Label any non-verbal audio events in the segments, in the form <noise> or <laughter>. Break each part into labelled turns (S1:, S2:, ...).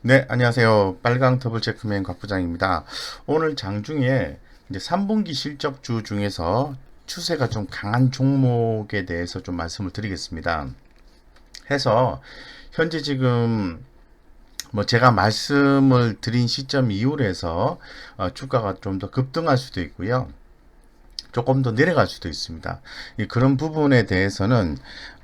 S1: 네, 안녕하세요. 빨강 더블 체크맨 곽 부장입니다. 오늘 장중에 이제 3분기 실적주 중에서 추세가 좀 강한 종목에 대해서 좀 말씀을 드리겠습니다. 해서 현재 지금 뭐 제가 말씀을 드린 시점 이후로 해서 어, 주가가 좀 더 급등할 수도 있고요. 조금 더 내려갈 수도 있습니다. 이 그런 부분에 대해서는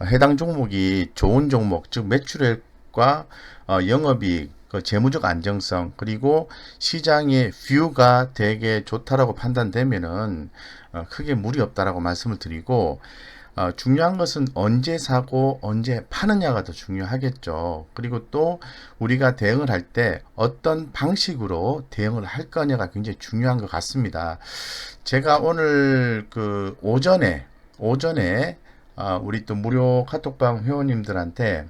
S1: 해당 종목이 좋은 종목, 즉 매출액과 어, 영업이익, 그 재무적 안정성 그리고 시장의 뷰가 되게 좋다라고 판단되면은 어, 크게 무리 없다라고 말씀을 드리고 어, 중요한 것은 언제 사고 언제 파느냐가 더 중요하겠죠. 그리고 또 우리가 대응을 할 때 어떤 방식으로 대응을 할 거냐가 굉장히 중요한 것 같습니다. 제가 오늘 그 오전에 오전에 어, 우리 또 무료 카톡방 회원님들한테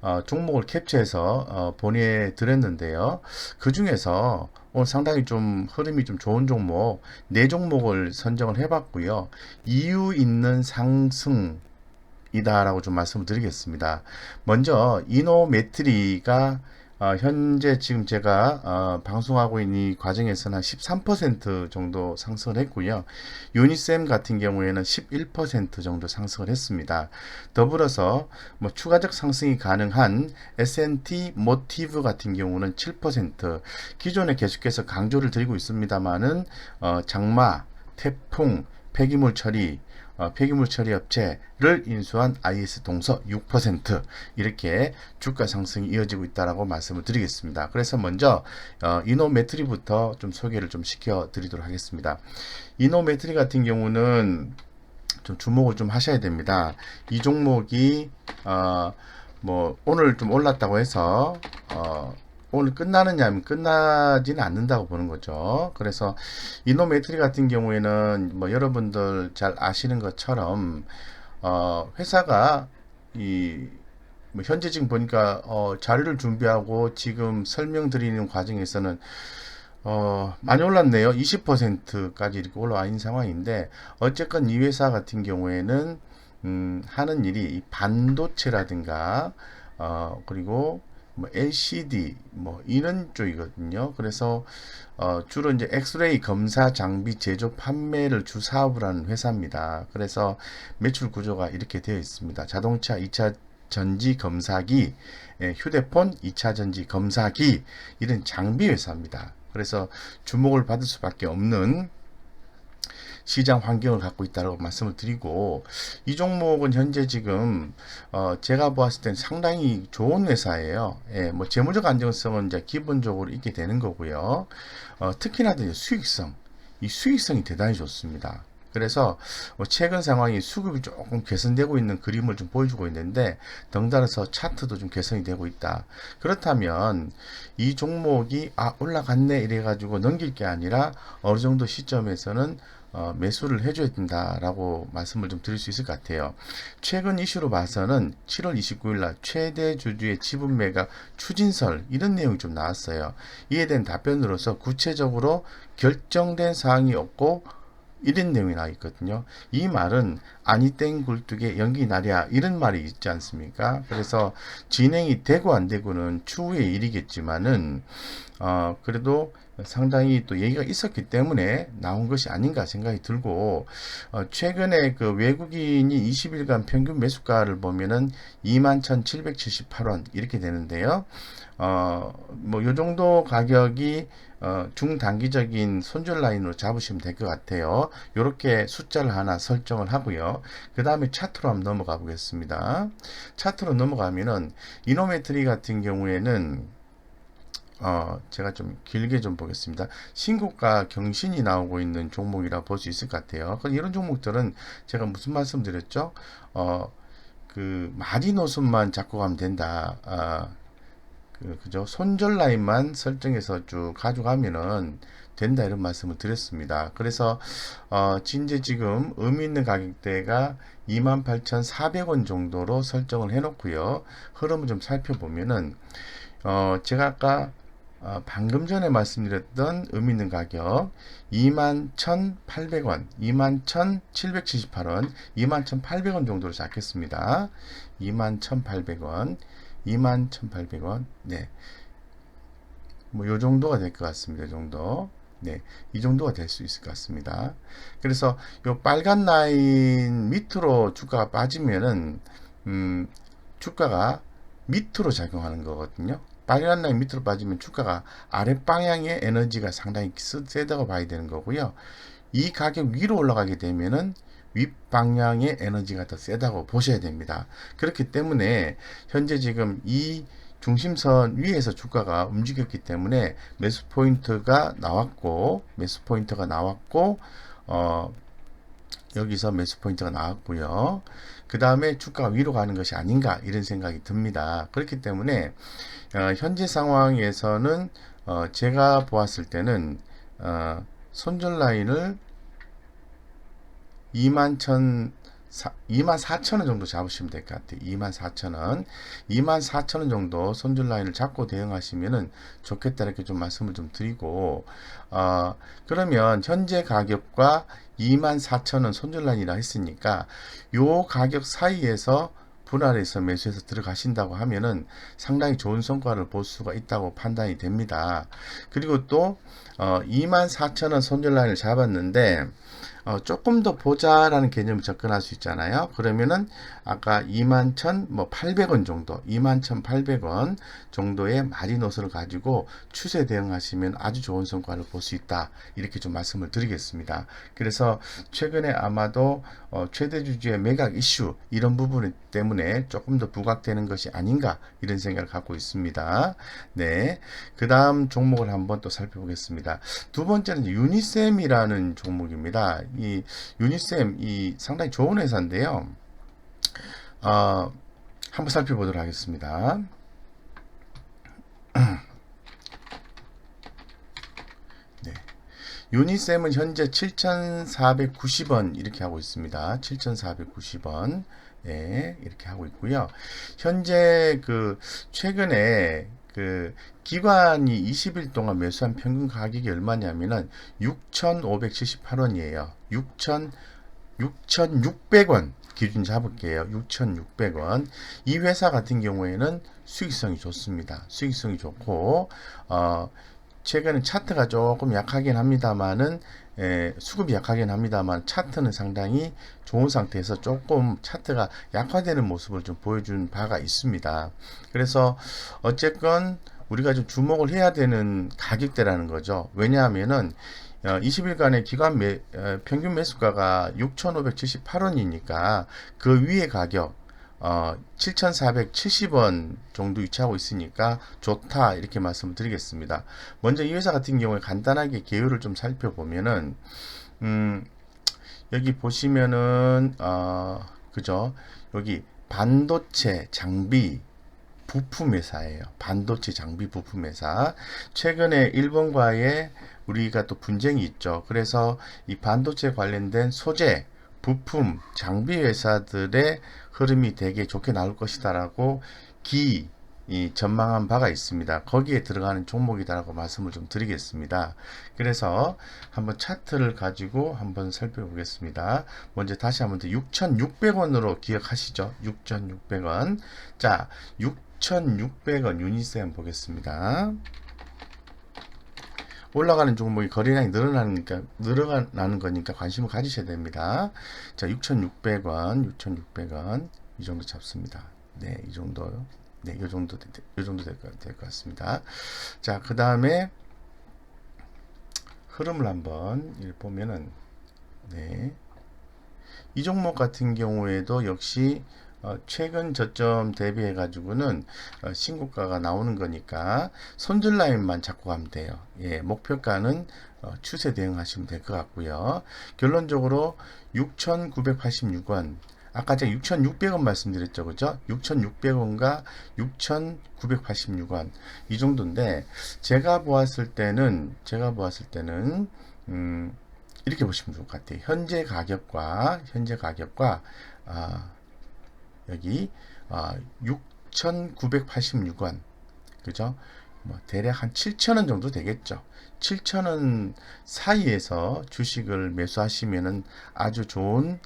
S1: 어, 종목을 캡처해서 어, 보내드렸는데요. 그 중에서 오늘 상당히 좀 흐름이 좀 좋은 종목 네 종목을 선정을 해봤고요. 이유 있는 상승 이다라고 좀 말씀을 드리겠습니다. 먼저 이노메트리가 어, 현재 지금 제가 어, 방송하고 있는 이 과정에서는 한 13% 정도 상승을 했고요. 유니셈 같은 경우에는 11% 정도 상승을 했습니다. 더불어서 뭐 추가적 상승이 가능한 S&T 모티브 같은 경우는 7% 기존에 계속해서 강조를 드리고 있습니다만은 어, 장마, 태풍, 폐기물 처리 어, 폐기물 처리 업체를 인수한 IS 동서 6% 이렇게 주가 상승이 이어지고 있다라고 말씀을 드리겠습니다. 그래서 먼저 어, 이노메트리부터 좀 소개를 좀 시켜 드리도록 하겠습니다. 이노메트리 같은 경우는 좀 주목을 좀 하셔야 됩니다. 이 종목이 어, 뭐 오늘 좀 올랐다고 해서 어, 오늘 끝나느냐 하면 끝나지는 않는다고 보는 거죠. 그래서 이노메트리 같은 경우에는 뭐 여러분들 잘 아시는 것처럼 어 회사가 이 뭐 현재 지금 보니까 어 자료를 준비하고 지금 설명드리는 과정에서는 어, 많이 올랐네요. 20%까지 이렇게 올라와 있는 상황인데, 어쨌건 이 회사 같은 경우에는, 음, 하는 일이 반도체라든가, 어, 그리고 뭐 LCD 뭐 이런 쪽이거든요. 그래서 어 주로 이제 엑스레이 검사 장비 제조 판매를 주 사업을 하는 회사입니다. 그래서 매출 구조가 이렇게 되어 있습니다. 자동차 2차 전지 검사기, 예, 휴대폰 2차 전지 검사기 이런 장비 회사입니다. 그래서 주목을 받을 수밖에 없는 시장 환경을 갖고 있다고 말씀을 드리고 이 종목은 현재 지금 어 제가 보았을 땐 상당히 좋은 회사예요. 예, 뭐 재무적 안정성은 이제 기본적으로 있게 되는 거고요. 어 특히나 수익성, 이 수익성이 대단히 좋습니다. 그래서 뭐 최근 상황이 수급이 조금 개선되고 있는 그림을 좀 보여주고 있는데 덩달아서 차트도 좀 개선이 되고 있다. 그렇다면 이 종목이 아 올라갔네 이래 가지고 넘길 게 아니라 어느 정도 시점에서는 어, 매수를 해줘야 된다라고 말씀을 좀 드릴 수 있을 것 같아요. 최근 이슈로 봐서는 7월 29일 날 최대 주주의 지분 매각 추진설 이런 내용이 좀 나왔어요. 이에 대한 답변으로서 구체적으로 결정된 사항이 없고 이런 내용이 나와 있거든요. 이 말은 아니 땡 굴뚝에 연기 나랴 이런 말이 있지 않습니까? 그래서 진행이 되고 안 되고는 추후의 일이겠지만은 어 그래도 상당히 또 얘기가 있었기 때문에 나온 것이 아닌가 생각이 들고 어, 최근에 그 외국인이 20일간 평균 매수가를 보면은 21,778원 이렇게 되는데요. 어, 뭐, 요 정도 가격이, 어, 중단기적인 손절 라인으로 잡으시면 될 것 같아요. 요렇게 숫자를 하나 설정을 하고요. 그 다음에 차트로 한번 넘어가 보겠습니다. 차트로 넘어가면은, 이노메트리 같은 경우에는, 어, 제가 좀 길게 좀 보겠습니다. 신고가 경신이 나오고 있는 종목이라 볼 수 있을 것 같아요. 이런 종목들은 제가 무슨 말씀 드렸죠? 어, 그, 마디노선만 잡고 가면 된다. 어, 그, 그죠? 손절 라인만 설정해서 쭉 가져가면은 된다 이런 말씀을 드렸습니다. 그래서 어, 진제 지금 의미 있는 가격대가 28,400원 정도로 설정을 해 놓고요. 흐름을 좀 살펴보면은 어, 제가 아까 어, 방금 전에 말씀드렸던 의미 있는 가격 21,800원, 21,778원, 21,800원 정도로 잡겠습니다. 21,800원, 21,800원, 네. 뭐 요 정도가 될 것 같습니다. 이 정도. 네, 이 정도가 될 수 있을 것 같습니다. 그래서 요 빨간 라인 밑으로 주가가 빠지면은 음, 주가가 밑으로 작용하는 거거든요. 빨간 라인 밑으로 빠지면 주가가 아랫 방향의 에너지가 상당히 세- 세다고 봐야 되는 거고요. 이 가격 위로 올라가게 되면은 윗방향의 에너지가 더 세다고 보셔야 됩니다. 그렇기 때문에 현재 지금 이 중심선 위에서 주가가 움직였기 때문에 매수 포인트가 나왔고 매수 포인트가 나왔고 어 여기서 매수 포인트가 나왔고요. 그 다음에 주가가 위로 가는 것이 아닌가 이런 생각이 듭니다. 그렇기 때문에 어, 현재 상황에서는 어, 제가 보았을 때는 어, 손절 라인을 2만 천 2만 4천 원 정도 잡으시면 될 것 같아요. 2만 4천 원, 2만 4천 원 정도 손절 라인을 잡고 대응하시면은 좋겠다 이렇게 좀 말씀을 좀 드리고, 어, 그러면 현재 가격과 2만 4천 원 손절 라인이라 했으니까 요 가격 사이에서 분할해서 매수해서 들어가신다고 하면은 상당히 좋은 성과를 볼 수가 있다고 판단이 됩니다. 그리고 또 어, 24,000원 손절 라인을 잡았는데 어, 조금 더 보자라는 개념을 접근할 수 있잖아요. 그러면은 아까 21,800원 정도, 21,800원 정도의 마지노선을 가지고 추세 대응하시면 아주 좋은 성과를 볼 수 있다. 이렇게 좀 말씀을 드리겠습니다. 그래서 최근에 아마도 어, 최대 주주의 매각 이슈 이런 부분 때문에 조금 더 부각되는 것이 아닌가 이런 생각을 갖고 있습니다. 네. 그 다음 종목을 한번 또 살펴보겠습니다. 두 번째는 유니셈이라는 종목입니다. 이 유니셈 이 상당히 좋은 회사인데요. 어, 한번 살펴보도록 하겠습니다. <clears throat> 네. 유니셈은 현재 7,490원 이렇게 하고 있습니다. 7,490원. 예, 이렇게 하고 있고요. 현재 그 최근에 그 기관이 20일 동안 매수한 평균 가격이 얼마냐면은 6,578원이에요. 6,000 6,600원 기준 잡을게요. 6,600원. 이 회사 같은 경우에는 수익성이 좋습니다. 수익성이 좋고 어 최근에 차트가 조금 약하긴 합니다만은 에, 수급이 약하긴 합니다만 차트는 상당히 좋은 상태에서 조금 차트가 약화되는 모습을 좀 보여준 바가 있습니다. 그래서 어쨌건 우리가 좀 주목을 해야 되는 가격대라는 거죠. 왜냐하면은 어, 20일간의 기간 매, 어, 평균 매수가가 6,578원이니까 그 위의 가격 어, 7,470원 정도 위치하고 있으니까 좋다 이렇게 말씀을 드리겠습니다. 먼저 이 회사 같은 경우에 간단하게 개요를 좀 살펴보면은 음, 여기 보시면은 어, 그죠? 여기 반도체 장비 부품 회사예요. 반도체 장비 부품 회사. 최근에 일본과의 우리가 또 분쟁이 있죠. 그래서 이 반도체 관련된 소재, 부품, 장비 회사들의 흐름이 되게 좋게 나올 것이다라고 기, 이 전망한 바가 있습니다. 거기에 들어가는 종목이다라고 말씀을 좀 드리겠습니다. 그래서 한번 차트를 가지고 한번 살펴보겠습니다. 먼저 다시 한번 6,600원으로 기억하시죠? 6,600원. 자, 6,600원 유니셈 보겠습니다. 올라가는 종목이 거래량이 늘어나니까 늘어나는 거니까 관심을 가지셔야 됩니다. 자, 6,600원, 6,600원 이 정도 잡습니다. 네, 이 정도. 네, 이 정도 이 정도 될것될것 같습니다. 자, 그 다음에 흐름을 한번 보면은 네. 이 종목 같은 경우에도 역시 어, 최근 저점 대비해 가지고는 어, 신고가가 나오는 거니까 손절 라인만 잡고 가면 돼요. 예, 목표가는 어, 추세 대응하시면 될 것 같고요. 결론적으로 6,986원 아까 제가 6,600원 말씀드렸죠. 그죠? 6,600원과 6,986원. 이 정도인데, 제가 보았을 때는, 제가 보았을 때는, 음, 이렇게 보시면 좋을 것 같아요. 현재 가격과, 현재 가격과, 아, 여기, 아, 6,986원. 그죠? 뭐, 대략 한 7,000원 정도 되겠죠. 7,000원 사이에서 주식을 매수하시면은 아주 좋은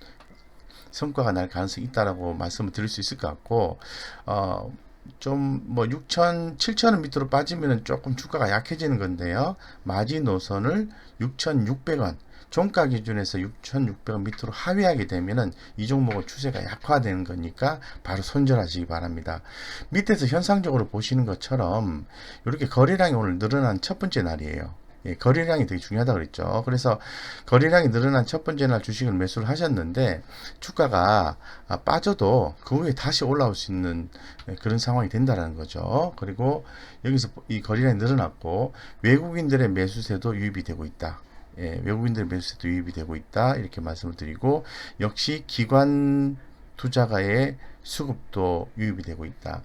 S1: 성과가 날 가능성이 있다라고 말씀을 드릴 수 있을 것 같고 어, 좀 뭐 6천, 7천원 밑으로 빠지면 조금 주가가 약해지는 건데요. 마지 노선을 6,600원, 종가 기준에서 6,600원 밑으로 하회하게 되면은 이 종목은 추세가 약화되는 거니까 바로 손절하시기 바랍니다. 밑에서 현상적으로 보시는 것처럼 이렇게 거래량이 오늘 늘어난 첫 번째 날이에요. 예, 거래량이 되게 중요하다 그랬죠. 그래서 거래량이 늘어난 첫 번째 날 주식을 매수를 하셨는데 주가가 아, 빠져도 그 후에 다시 올라올 수 있는 예, 그런 상황이 된다라는 거죠. 그리고 여기서 이 거래량이 늘어났고 외국인들의 매수세도 유입이 되고 있다. 예, 외국인들의 매수세도 유입이 되고 있다. 이렇게 말씀을 드리고 역시 기관 투자가의 수급도 유입이 되고 있다.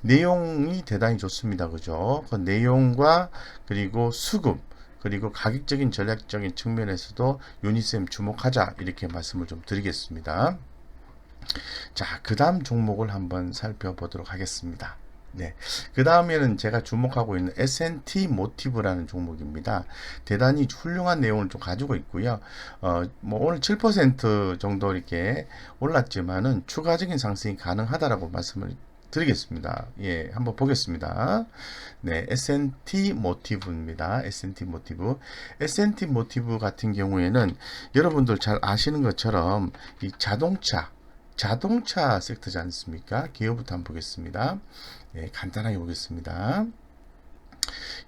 S1: 내용이 대단히 좋습니다. 그죠? 그 내용과 그리고 수급 그리고 가격적인 전략적인 측면에서도 유니셈 주목하자 이렇게 말씀을 좀 드리겠습니다. 자, 그 다음 종목을 한번 살펴보도록 하겠습니다. 네. 그 다음에는 제가 주목하고 있는 S&T 모티브라는 종목입니다. 대단히 훌륭한 내용을 좀 가지고 있고요. 어, 뭐 오늘 7% 정도 이렇게 올랐지만은 추가적인 상승이 가능하다라고 말씀을 드리겠습니다. 예, 한번 보겠습니다. 네, S&T 모티브입니다. S&T 모티브. S&T 모티브 같은 경우에는 여러분들 잘 아시는 것처럼 이 자동차, 자동차 섹터지 않습니까? 기업부터 한번 보겠습니다. 예, 간단하게 보겠습니다.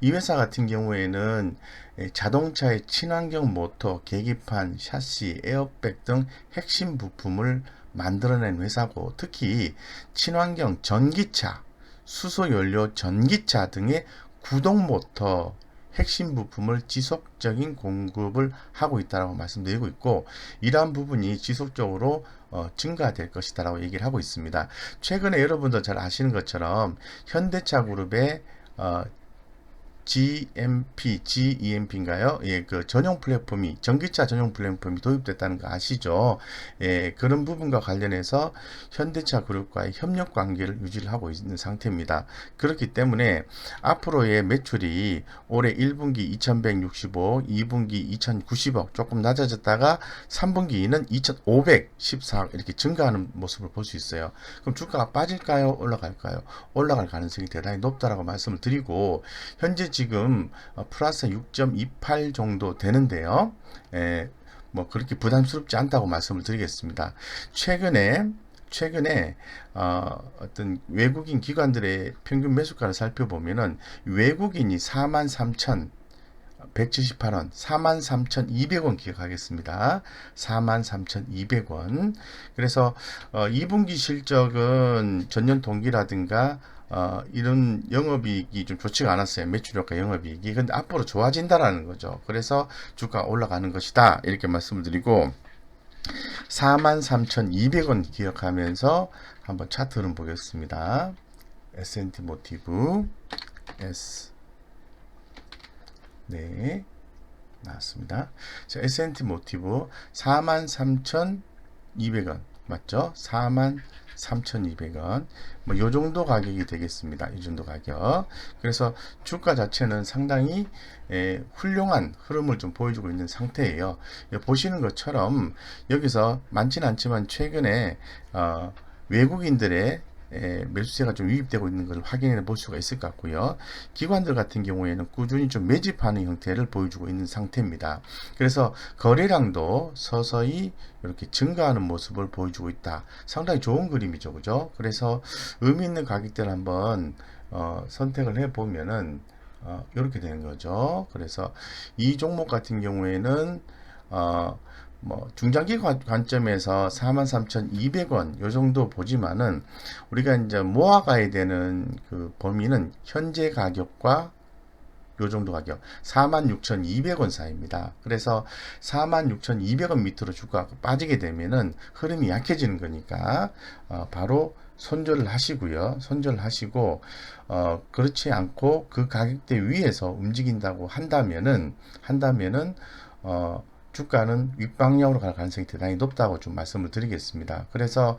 S1: 이 회사 같은 경우에는 예, 자동차의 친환경 모터, 계기판, 샤시, 에어백 등 핵심 부품을 만들어낸 회사고 특히 친환경 전기차, 수소연료 전기차 등의 구동 모터 핵심 부품을 지속적인 공급을 하고 있다라고 말씀드리고 있고 이러한 부분이 지속적으로 어, 증가될 것이다라고 얘기를 하고 있습니다. 최근에 여러분도 잘 아시는 것처럼 현대차 그룹의 어, GMP, GEMP인가요? 예, 그 전용 플랫폼이 전기차 전용 플랫폼이 도입됐다는 거 아시죠? 예, 그런 부분과 관련해서 현대차 그룹과의 협력 관계를 유지를 하고 있는 상태입니다. 그렇기 때문에 앞으로의 매출이 올해 1분기 2165, 2분기 2090억 조금 낮아졌다가 3분기는 2514억 이렇게 증가하는 모습을 볼 수 있어요. 그럼 주가가 빠질까요? 올라갈까요? 올라갈 가능성이 대단히 높다라고 말씀을 드리고 현재 지금 어, 플러스 6.28 정도 되는데요. 에, 뭐 그렇게 부담스럽지 않다고 말씀을 드리겠습니다. 최근에 최근에 어, 어떤 외국인 기관들의 평균 매수가를 살펴보면은 외국인이 4만 3천 178원, 43,200원 기억하겠습니다. 43,200원. 그래서 어, 2분기 실적은 전년 동기라든가 어, 이런 영업이익이 좀 좋지가 않았어요. 매출효과 영업이익이. 근데 앞으로 좋아진다라는 거죠. 그래서 주가 올라가는 것이다. 이렇게 말씀을 드리고 43,200원 기억하면서 한번 차트를 보겠습니다. S&T 모티브 S 네 나왔습니다. 자, S&T 모티브 43,200원 맞죠? 43,200원 뭐 요 정도 가격이 되겠습니다. 이 정도 가격. 그래서 주가 자체는 상당히 에, 훌륭한 흐름을 좀 보여주고 있는 상태예요. 보시는 것처럼 여기서 많지는 않지만 최근에 어, 외국인들의 에, 매수세가 좀 유입되고 있는 것을 확인해 볼 수가 있을 것 같고요. 기관들 같은 경우에는 꾸준히 좀 매집하는 형태를 보여주고 있는 상태입니다. 그래서 거래량도 서서히 이렇게 증가하는 모습을 보여주고 있다. 상당히 좋은 그림이죠. 그죠? 그래서 의미 있는 가격대를 한번 어, 선택을 해 보면은 어, 이렇게 되는 거죠. 그래서 이 종목 같은 경우에는 어, 뭐 중장기 관점에서 43,200원 요 정도 보지만은 우리가 이제 모아가야 되는 그 범위는 현재 가격과 요 정도 가격 46,200원 사이입니다. 그래서 46,200원 밑으로 주가가 빠지게 되면은 흐름이 약해지는 거니까 어, 바로 손절을 하시고요. 손절을 하시고 어, 그렇지 않고 그 가격대 위에서 움직인다고 한다면은 한다면은 어, 주가는 윗방향으로 갈 가능성이 대단히 높다고 좀 말씀을 드리겠습니다. 그래서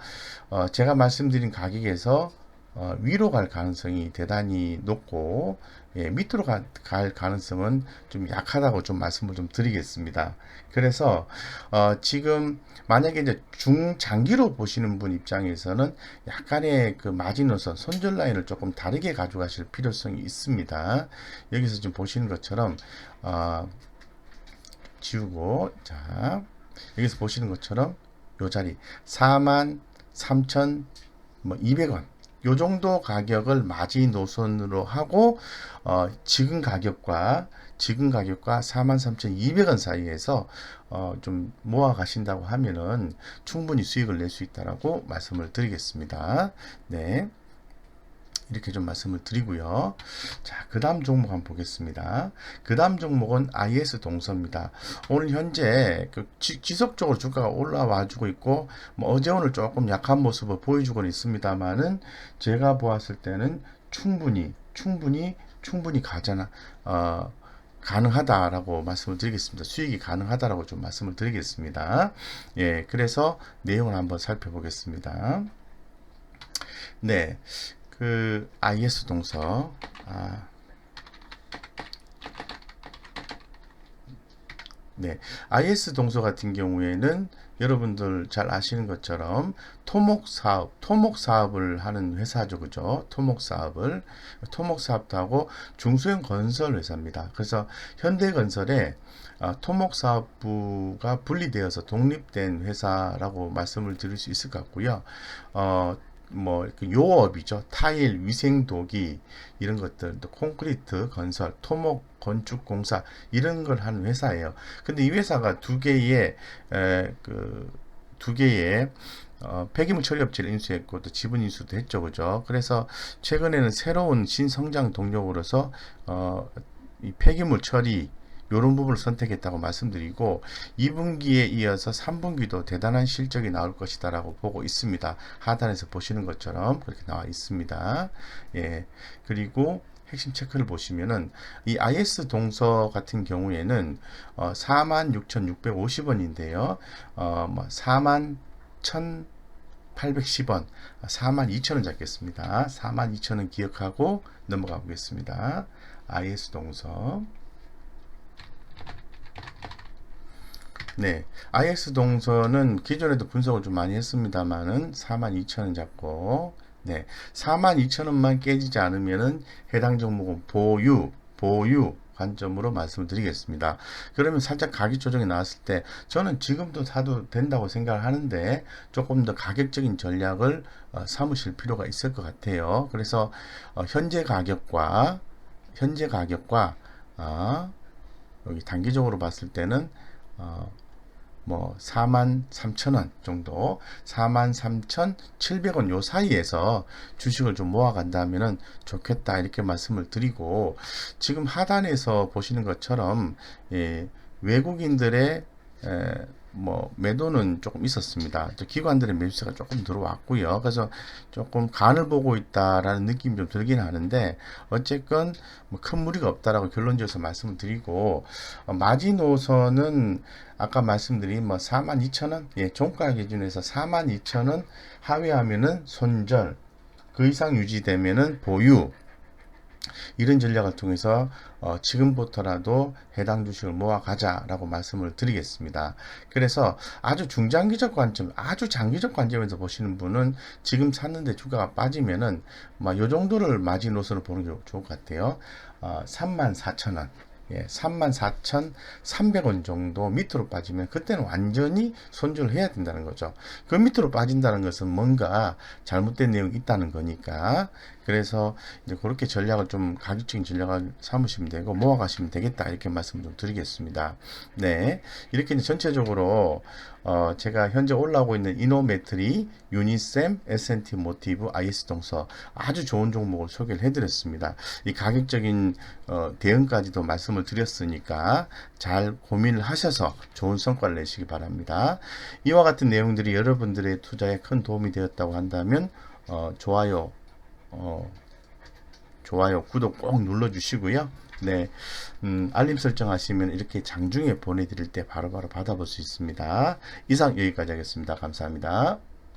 S1: 어 제가 말씀드린 가격에서 어, 위로 갈 가능성이 대단히 높고 예, 밑으로 가, 갈 가능성은 좀 약하다고 좀 말씀을 좀 드리겠습니다. 그래서 어, 지금 만약에 이제 중장기로 보시는 분 입장에서는 약간의 그 마지노선 손절 라인을 조금 다르게 가져가실 필요성이 있습니다. 여기서 지금 보시는 것처럼 어, 지우고 자 여기서 보시는 것처럼 요 자리 4만 3천 뭐 200원 요 정도 가격을 마지 노선으로 하고 어, 지금 가격과 지금 가격과 43,200원 사이에서 어, 좀 모아 가신다고 하면은 충분히 수익을 낼 수 있다라고 말씀을 드리겠습니다. 네. 이렇게 좀 말씀을 드리고요. 자, 그 다음 종목 한번 보겠습니다. 그 다음 종목은 IS 동서입니다. 오늘 현재 그 지, 지속적으로 주가가 올라와 주고 있고, 뭐 어제 오늘 조금 약한 모습을 보여주고는 있습니다만은 제가 보았을 때는 충분히, 충분히, 충분히 가잖아, 어, 가능하다라고 말씀을 드리겠습니다. 수익이 가능하다라고 좀 말씀을 드리겠습니다. 예, 그래서 내용을 한번 살펴보겠습니다. 네, 그 IS 동서 아, 네, IS 동서 같은 경우에는 여러분들 잘 아시는 것처럼 토목 사업, 토목 사업을 하는 회사죠, 그죠? 토목 사업을 토목 사업도 하고 중소형 건설 회사입니다. 그래서 현대건설에 어, 토목 사업부가 분리되어서 독립된 회사라고 말씀을 드릴 수 있을 것 같고요. 어, 뭐 요업이죠. 타일, 위생도기 이런 것들, 또 콘크리트 건설, 토목 건축 공사 이런 걸 하는 회사예요. 근데 이 회사가 두 개의 그두 개의 어, 폐기물 처리 업체를 인수했고 또 지분 인수도 했죠, 그죠? 그래서 최근에는 새로운 신성장 동력으로서 어, 이 폐기물 처리 이런 부분을 선택했다고 말씀드리고 2분기에 이어서 3분기도 대단한 실적이 나올 것이다 라고 보고 있습니다. 하단에서 보시는 것처럼 그렇게 나와 있습니다. 예. 그리고 핵심 체크를 보시면은 이 IS 동서 같은 경우에는 어 46,650원인데요. 어 뭐 4만 1,810원, 4만 2천원 잡겠습니다. 4만 2천원 기억하고 넘어가 보겠습니다. IS 동서 네. IX 동선은 기존에도 분석을 좀 많이 했습니다만은 42,000원 잡고 네. 42,000원만 깨지지 않으면은 해당 종목은 보유, 보유 관점으로 말씀을 드리겠습니다. 그러면 살짝 가격 조정이 나왔을 때 저는 지금도 사도 된다고 생각을 하는데 조금 더 가격적인 전략을 어, 삼으실 필요가 있을 것 같아요. 그래서 어, 현재 가격과 현재 가격과 어, 여기 단기적으로 봤을 때는 어, 뭐 4만 3천 원 정도 4만 3천 7백원 요 사이에서 주식을 좀 모아 간다면은 좋겠다 이렇게 말씀을 드리고 지금 하단에서 보시는 것처럼 예, 외국인들의 에, 뭐 매도는 조금 있었습니다. 기관들의 매수세가 조금 들어왔고요. 그래서 조금 간을 보고 있다라는 느낌이 좀 들긴 하는데 어쨌건 뭐 큰 무리가 없다라고 결론지어서 말씀을 드리고 어, 마지노선은 아까 말씀드린 뭐 42,000원 예, 종가 기준에서 42,000원 하회하면은 손절 그 이상 유지되면은 보유 이런 전략을 통해서 어, 지금부터라도 해당 주식을 모아 가자라고 말씀을 드리겠습니다. 그래서 아주 중장기적 관점, 아주 장기적 관점에서 보시는 분은 지금 샀는데 주가가 빠지면은 뭐요 정도를 마지노선을 보는 게 좋을 것 같아요. 어, 34,000원. 예, 34,300원 정도 밑으로 빠지면 그때는 완전히 손절을 해야 된다는 거죠. 그 밑으로 빠진다는 것은 뭔가 잘못된 내용이 있다는 거니까 그래서 이제 그렇게 전략을 좀 가격적인 전략을 삼으시면 되고 모아가시면 되겠다 이렇게 말씀 좀 드리겠습니다. 네, 이렇게 이제 전체적으로 어 제가 현재 올라오고 있는 이노메트리, 유니셈, S&T 모티브, IS 동서 아주 좋은 종목을 소개를 해드렸습니다. 이 가격적인 어 대응까지도 말씀을 드렸으니까 잘 고민을 하셔서 좋은 성과를 내시기 바랍니다. 이와 같은 내용들이 여러분들의 투자에 큰 도움이 되었다고 한다면 어, 좋아요 어, 좋아요, 구독 꼭 눌러주시고요. 네, 음, 알림 설정하시면 이렇게 장중에 보내드릴 때 바로바로 받아볼 수 있습니다. 이상 여기까지 하겠습니다. 감사합니다.